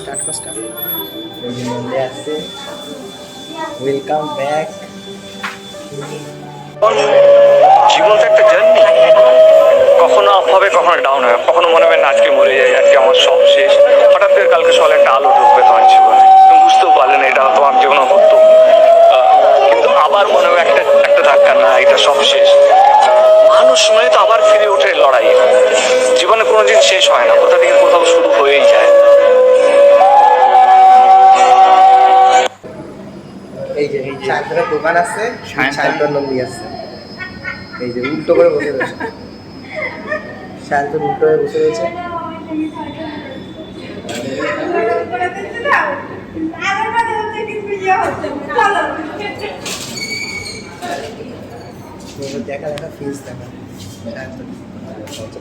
Start কর start welcome back জীবনটা একটা জার্নি কখনো আপ হবে কখনো ডাউন হবে। কখনো মনে হবে না আজকে মরে যাই আজকে আমার সব শেষ। হঠাৎ করে কালকে সকালে একটা আলো ঢুকবে তোমার জীবনে। তুমি বুঝতেও পারলে না এটা তোমার জীবনে হতো কিন্তু আবার মনে হবে একটা একটা ধাক্কা না এটা সব শেষ। মানুষ নয় তো আবার ফিরে ওঠে লড়াই। জীবনে কোনো দিন শেষ হয় না। কোথা থেকে কোথাও শুরু হয়েই যায়। সায়ন্তনের দোকান আছে সায়ন্তন? নন্দী আছে। এই যে উল্টো করে বসে রয়েছে। সায়ন্তন উল্টো হয়ে বসে রয়েছে। দেখা দেখা ফিস দেখা। চলো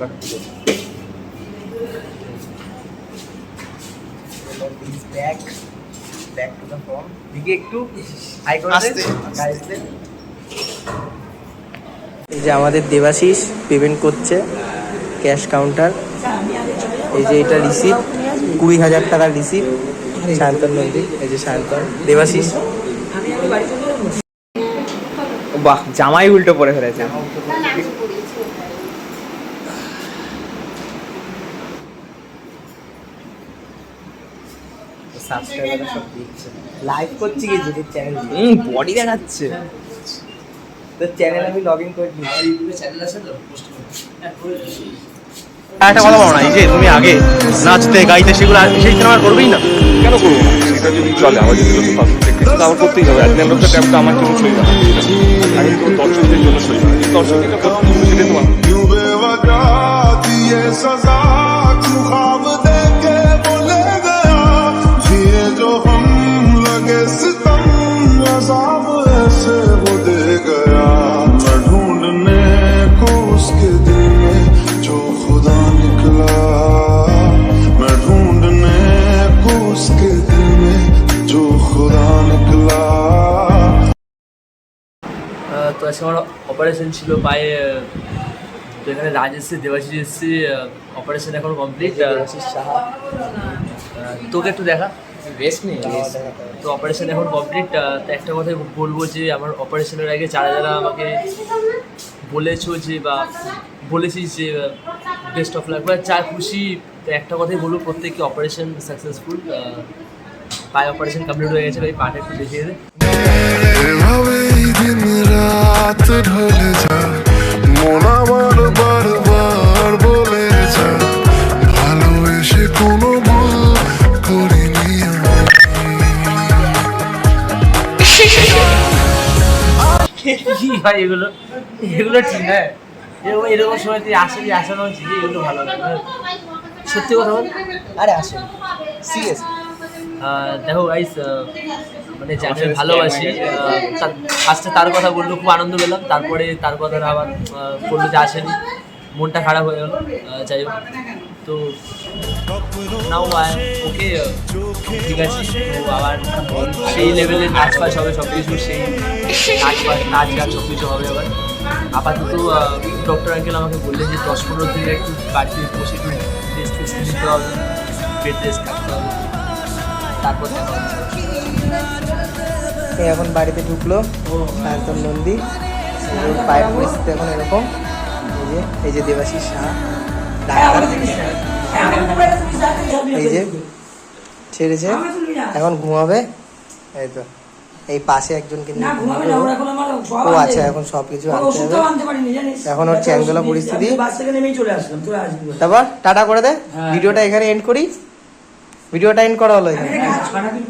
ব্যাক টু দ্য ফর্ম দিকে একটু হাই করে আস্তে, এই যে আমাদের দেবাশিস পেমেন্ট করছে ক্যাশ কাউন্টার এই যে এটা রিসিভ কুড়ি হাজার টাকার রিসিভ শান্তন নন্দী এই যে শান্তন দেবাশিস। বাহ জামাই উল্টো পরে ফেলেছে। সাবস্ক্রাইবার সব দিচ্ছে। লাইভ করছি কি? যদি চ্যানেল হুম বডি দেখাচ্ছে। তো চ্যানেল আমি লগ ইন করে। দিচ্ছি। একটা কথা বলো না এই যে তুমি আগে নাচতে গাইতে সেগুলো সেই সিনেমা করবেই না? কেন করব? না সেটা যদি চলে আমার যদি লোকে দেখে আমার করতেই হবে। অ্যাট দ্য ট্যাপটা আমার জন্য সই না আমি কোনো দর্শকদের জন্য সই না দর্শক যেটা করতে সেটাই তোমার তো আজকে আমার অপারেশন ছিল পায়ে তো এখানে রাজ এসছে দেবাশিস এসছে অপারেশন এখন কমপ্লিট সাহা। তোকে একটু দেখা। রেস্ট নেই তো অপারেশন এখন কমপ্লিট তো একটা কথাই বলব যে আমার অপারেশনের আগে যারা যারা আমাকে বলেছ যে বা বলেছিস যে বেস্ট অফ লাক বা যা খুশি তো একটা কথাই বলব প্রত্যেককে অপারেশন সাকসেসফুল পায়ে অপারেশন কমপ্লিট হয়ে গেছে ভাই পাটা একটু দেখিয়ে দে। এভাবেই দিন রাত ঢলে যায়। মন আমার বারবার বলে যায়, ভালোবেসে কোনো ভুল করিনি কি ভাই, এগুলো এগুলো ঠিক হ্যাঁ। এরকম এরকম সময় তুই আসবি আসানো যে এগুলো ভালো। সত্যি কথা বল। আরে আসুন। সিরিয়াস। দেখো গাইস মানে যাকে ভালোবাসি ফার্স্টে তার কথা বলল খুব আনন্দ পেলাম। তারপরে তার কথা আবার বলল যে আসেনি। মনটা খারাপ হয়ে গেল। যাই হোক। তো নাও ওকে ঠিক আছে। তো আবার সেই লেভেলে নাচ ফাচ হবে সব কিছু সেই নাচ ফাচ নাচ গান সব কিছু হবে আবার। আপাতত ডক্টর আঙ্কেল আমাকে বললেন যে দশ পনেরো দিন একটু বাড়িতে বসে একটু টেস্ট ফেস্ট নিতে হবে বেড রেস্ট থাকতে হবে। তারপর এখন বাড়িতে ঢুকলো সায়ন্তন নন্দী। পায়ের পরিস্থিতি এখন এরকম। এই যে এই যে দেবাশিস সাহা এই যে ছেড়েছে। এখন ঘুমাবে। এই তো এই পাশে একজনকে ও। আচ্ছা এখন সব কিছু আনতে হবে এখন ওর চ্যাংদোলা পরিস্থিতি। তারপর টাটা করে দে। ভিডিওটা এখানে এন্ড করি। ভিডিওটা এন্ড করা হলো এখানে। রাগারাগি